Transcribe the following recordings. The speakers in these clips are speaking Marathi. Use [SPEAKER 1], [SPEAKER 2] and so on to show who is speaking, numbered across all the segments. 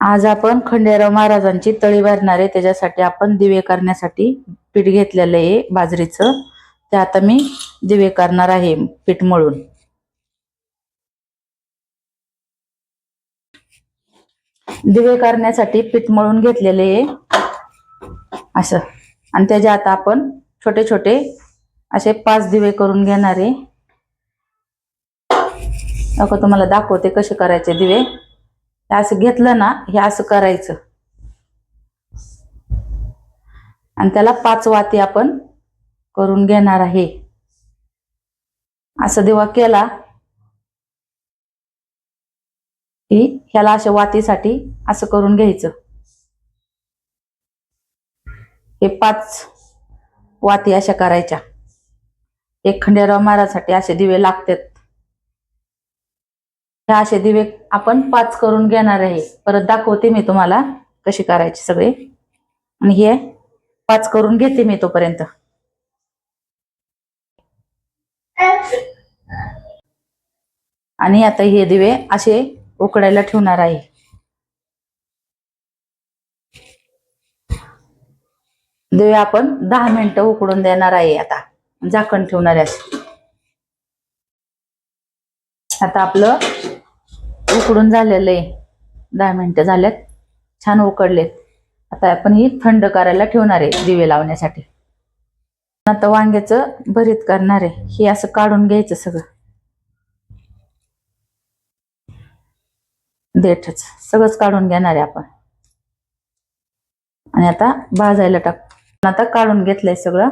[SPEAKER 1] आज आपण खंडेराव महाराजांची तळी भरणारे त्याच्यासाठी आपण दिवे करण्यासाठी पीठ घेतलेलं आहे बाजरीचं. ते आता मी दिवे करणार आहे पीठ मळून. दिवे करण्यासाठी पीठ मळून घेतलेले आहे. असं. आणि त्याच्या आता आपण छोटे छोटे असे पाच दिवे करून घेणार आहे. तुम्हाला दाखवते कसे करायचे दिवे. असं घेतलं ना हे असं करायचं. आणि त्याला पाच वाती आपण करून घेणार आहे. असं दिवा केला की ह्याला अशा वातीसाठी असं करून घ्यायचं. हे पाच वाती अशा करायच्या. एक खंडेराव महाराजसाठी असे दिवे लागतात. हे असे दिवे आपण पाच करून घेणार आहे. परत दाखवते मी तुम्हाला कशी करायची सगळे. आणि हे पाच करून घेते मी तोपर्यंत. आणि आता हे दिवे असे उकडायला ठेवणार आहे. दिवे आपण दहा मिनिटं उकडून देणार आहे आता. झाकण ठेवणार आहे आता आपलं उकडून झालेलं आहे. दहा मिनिटं झाल्यात. छान उकडलेत. आता आपण ही थंड करायला ठेवणार आहे दिवे लावण्यासाठी. आता वांग्याचं भरीत करणार आहे. हे असं काढून घ्यायचं सगळं. देठच. सगळंच काढून घेणार आहे आपण. आणि आता भाजायला टाक. आता काढून घेतलंय सगळं.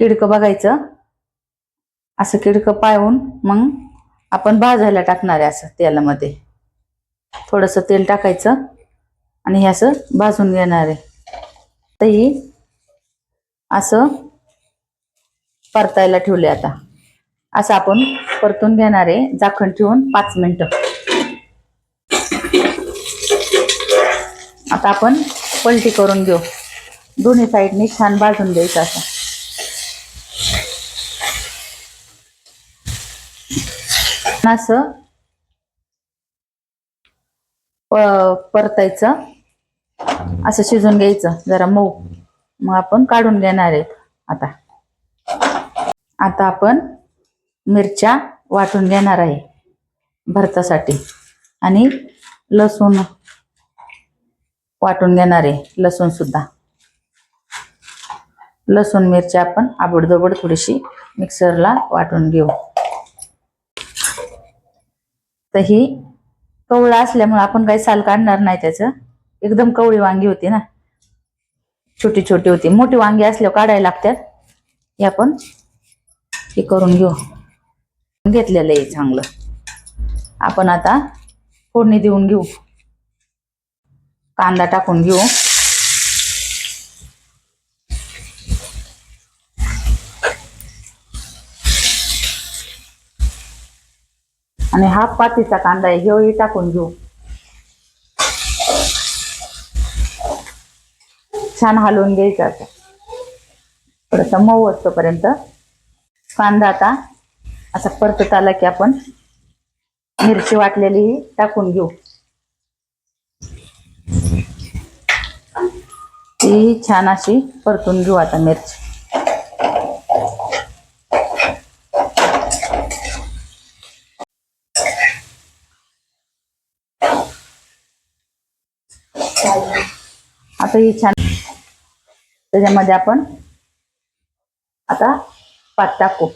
[SPEAKER 1] किडकं बघायचं. असं किडकं पाळून मग आपण भाजायला टाकणार आहे असं तेलामध्ये. थोडंसं तेल टाकायचं आणि हे असं भाजून घेणार आहे. तर ही असं परतायला ठेवले आता. असं आपण परतून घेणार आहे. झाकण ठेवून पाच मिनटं. आता आपण पलटी करून घेऊ. दोन्ही साईडनी छान भाजून द्यायचं असं. असं परतायचं असं शिजून घ्यायचं जरा मऊ. मग आपण काढून घेणार आहेत. आता. आता आपण मिरच्या वाटून घेणार आहे भरतासाठी. आणि लसूण वाटून घेणार आहे लसूण सुद्धा. लसूण मिरची आपण आबडदोबड थोडीशी मिक्सरला वाटून घेऊ. तर ही कवळा असल्यामुळे आपण काही साल काढणार नाही त्याचं. एकदम कवळी वांगी होती ना. छोटी छोटी होती. मोठी वांगी असल्यावर काढायला लागतात हे आपण हे करून घेऊ. घेतलेलं आहे चांगलं. आपण आता फोडणी देऊन घेऊ. कांदा टाकून घेऊ. आणि हा पातीचा कांदा आहे हेही टाकून घेऊ. छान हलवून घ्यायचा आता. थोडासा मऊ असतोपर्यंत. कांदा आता असा परतत आला की आपण मिरची वाटलेली ही टाकून घेऊ. ती छान अशी परतून घेऊ आता मिरची. आता ही छान. त्याच्यामध्ये आपण आता पात टाकू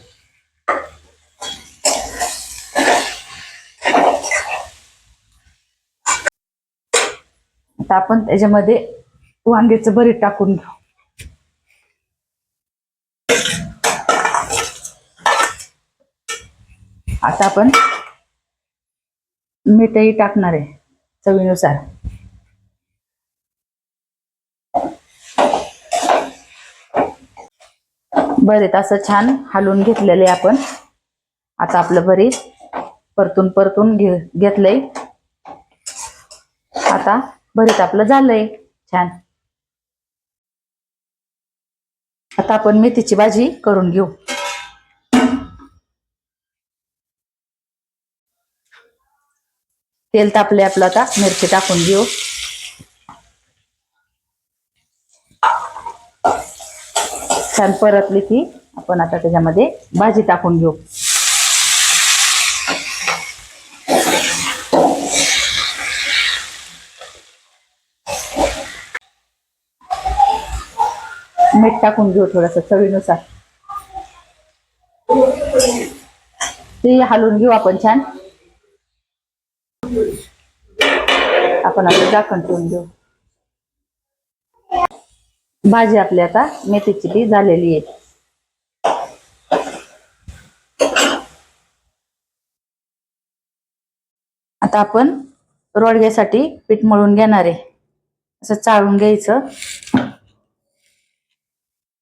[SPEAKER 1] आता आपण त्याच्यामध्ये वांग्याचं भरीत टाकून घेऊ. आता आपण मीठही टाकणार आहे चवीनुसार. भरीत असं छान हलवून घेतलेलं आहे आपण. आता आपलं भरीत परतून परतून घे घेतलंय. आता भरीत आपलं झालंय. छान. आता आपण मेथीची भाजी करून घेऊ. तेल तापले आपलं आता मिरची टाकून घेऊ. छान परतली की आपण आता त्याच्यामध्ये भाजी टाकून घेऊ. मीठ टाकून घेऊ थोडस चवीनुसार. ते हलवून घेऊ आपण छान. आपण आता झाकण ठेवून घेऊ. भाजी आपली आता मेथीची ती झालेली आहे. आता आपण रोडग्यासाठी पीठ मळून घेणार आहे. असं चाळून घ्यायचं.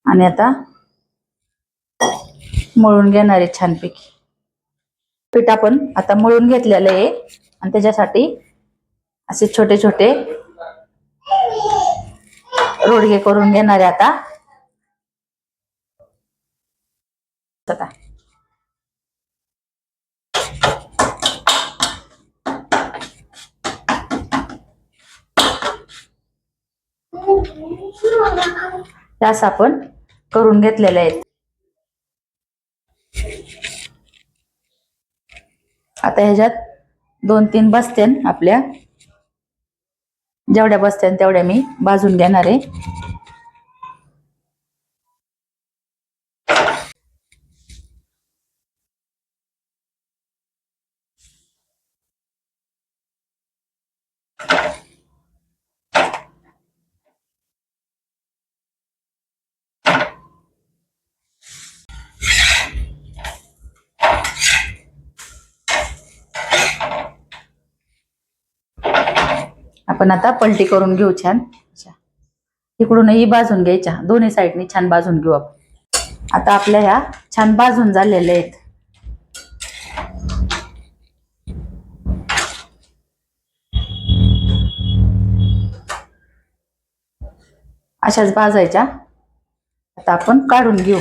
[SPEAKER 1] आणि आता मळून घेणार आहे छानपैकी. पीठ आपण आता मळून घेतलेलं आहे. आणि त्याच्यासाठी असे छोटे छोटे रोडगे करून घेणार आहे आता. त्यास आपण करून घेतलेले आहेत. आता ह्याच्यात दोन तीन बसत्यान आपल्या जेवढ्या बसत्या तेवढ्या मी भाजून घेणार आहे. आपण आता पलटी करून घेऊ छान. इकडूनही भाजून घ्यायच्या. दोन्ही साईडनी छान भाजून घेऊ आपण. आता आपल्या ह्या छान भाजून झालेल्या आहेत. अशाच भाजायच्या. आता आपण काढून घेऊ.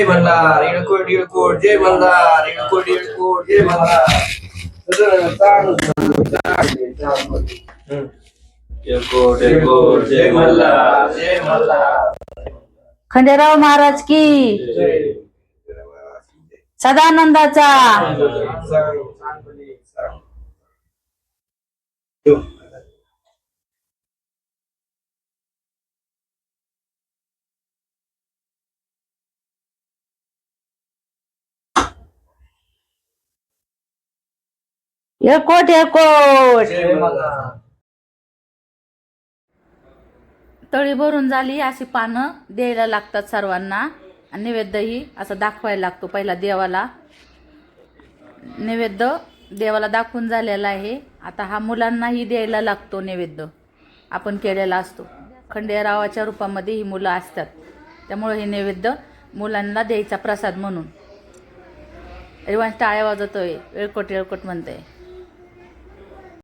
[SPEAKER 2] जय मल्हार इळकोट इळकोट जय मल्हार इळकोट इळकोट जय मल्हार जय मल्हार जय मल्हार
[SPEAKER 1] खंडेराव महाराज की. सदानंदाचा. एकोट एकोट तळी भरून झाली अशी पानं द्यायला लागतात सर्वांना. आणि नैवेद्यही असं दाखवायला लागतो पहिला देवाला. नैवेद्य देवाला दाखवून झालेला आहे. आता हा मुलांनाही द्यायला लागतो नैवेद्य. आपण केलेला असतो. खंडेरावाच्या रूपामध्ये ही मुलं असतात. त्यामुळे हे नैवेद्य मुलांना द्यायचा प्रसाद म्हणून. रिवांश टाळ्या वाजवतोय. येळकोट येळकोट म्हणतोय.